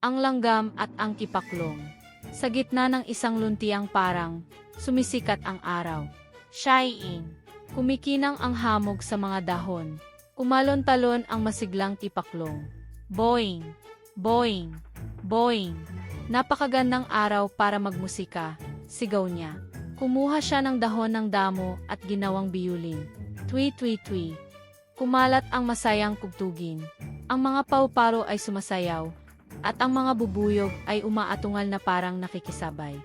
ang langgam at ang kipaklong. Sa gitna ng isang luntiang parang, sumisikat ang araw. Shining. Kumikinang ang hamog sa mga dahon. Kumalon-talon ang masiglang tipaklong. Boing, boing, boing. Napakagandang araw para magmusika, sigaw niya. Kumuha siya ng dahon ng damo at ginawang biyulin. Twi twi twi. Kumalat ang masayang kugtugin. Ang mga pauparo ay sumasayaw, at ang mga bubuyog ay umaatungal na parang nakikisabay.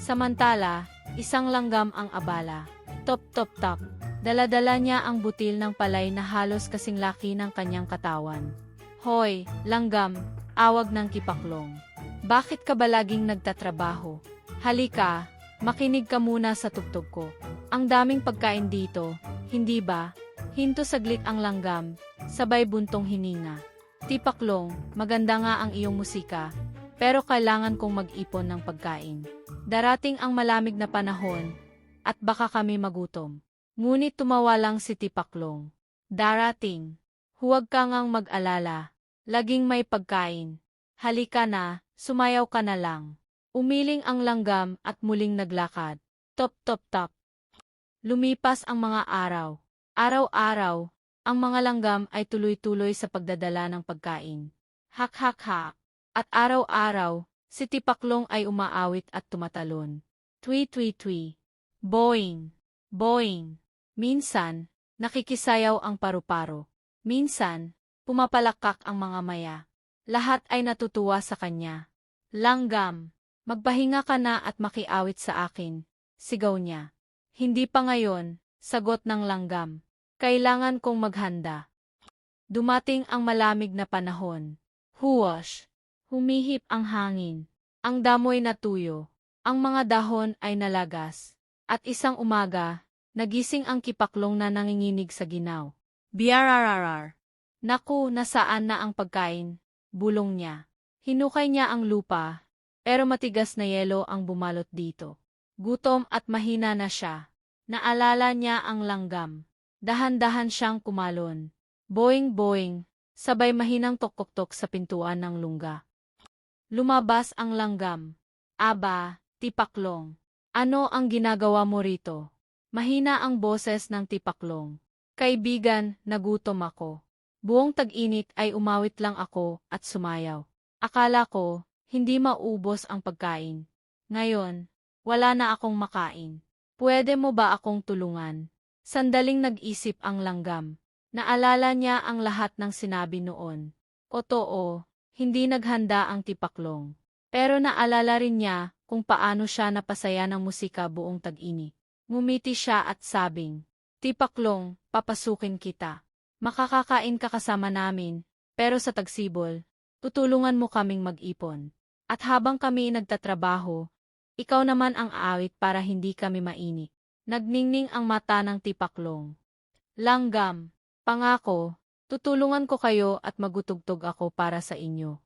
Samantala, isang langgam ang abala. Top top top. Daladala niya ang butil ng palay na halos kasing laki ng kanyang katawan. Hoy, langgam, awag ng kipaklong. Bakit ka ba laging nagtatrabaho? Halika, makinig ka muna sa tugtog ko. Ang daming pagkain dito, hindi ba? Hinto saglit ang langgam, sabay buntong hininga. Tipaklong, maganda nga ang iyong musika, pero kailangan kong mag-ipon ng pagkain. Darating ang malamig na panahon, at baka kami magutom. Ngunit tumawa lang si Tipaklong. Darating. Huwag ka ngang mag-alala. Laging may pagkain. Halika na, sumayaw ka na lang. Umiling ang langgam at muling naglakad. Top top top. Lumipas ang mga araw. Araw-araw, ang mga langgam ay tuloy-tuloy sa pagdadala ng pagkain. Hak hak hak. At araw-araw, si Tipaklong ay umaawit at tumatalon. Twi twi twi. Boing. Boing. Minsan, nakikisayaw ang paru-paro. Minsan, pumapalakak ang mga maya. Lahat ay natutuwa sa kanya. Langgam, magpahinga ka na at makiawit sa akin, sigaw niya. Hindi pa ngayon, sagot ng langgam. Kailangan kong maghanda. Dumating ang malamig na panahon. Huwash. Humihip ang hangin. Ang damoy natuyo. Ang mga dahon ay nalagas. At isang umaga, nagising ang kipaklong na nanginginig sa ginaw. Biarararar. Naku, nasaan na ang pagkain? Bulong niya. Hinukay niya ang lupa, pero matigas na yelo ang bumalot dito. Gutom at mahina na siya. Naalala niya ang langgam. Dahan-dahan siyang kumalon. Boing-boing, sabay mahinang tok-tok sa pintuan ng lungga. Lumabas ang langgam. Aba, tipaklong. Ano ang ginagawa mo rito? Mahina ang boses ng tipaklong. Kaibigan, nagutom ako. Buong tag-init ay umawit lang ako at sumayaw. Akala ko, hindi maubos ang pagkain. Ngayon, wala na akong makain. Pwede mo ba akong tulungan? Sandaling nag-isip ang langgam. Naalala niya ang lahat ng sinabi noon. O too, hindi naghanda ang tipaklong. Pero naalala rin niya kung paano siya napasaya ng musika buong tag-init. Ngumiti siya at sabing, Tipaklong, papasukin kita. Makakakain ka kasama namin, pero sa tagsibol, tutulungan mo kaming mag-ipon. At habang kami nagtatrabaho, ikaw naman ang aawit para hindi kami mainit. Nagningning ang mata ng tipaklong. Langgam, pangako, tutulungan ko kayo at magutugtog ako para sa inyo.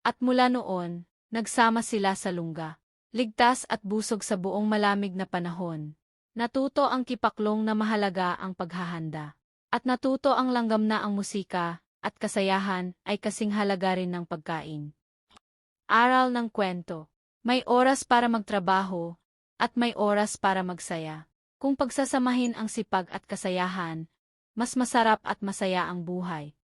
At mula noon, nagsama sila sa lungga. Ligtas at busog sa buong malamig na panahon. Natuto ang kipaklong na mahalaga ang paghahanda. At natuto ang langgam na ang musika at kasayahan ay kasing halaga rin ng pagkain. Aral ng kwento. May oras para magtrabaho at may oras para magsaya. Kung pagsasamahin ang sipag at kasayahan, mas masarap at masaya ang buhay.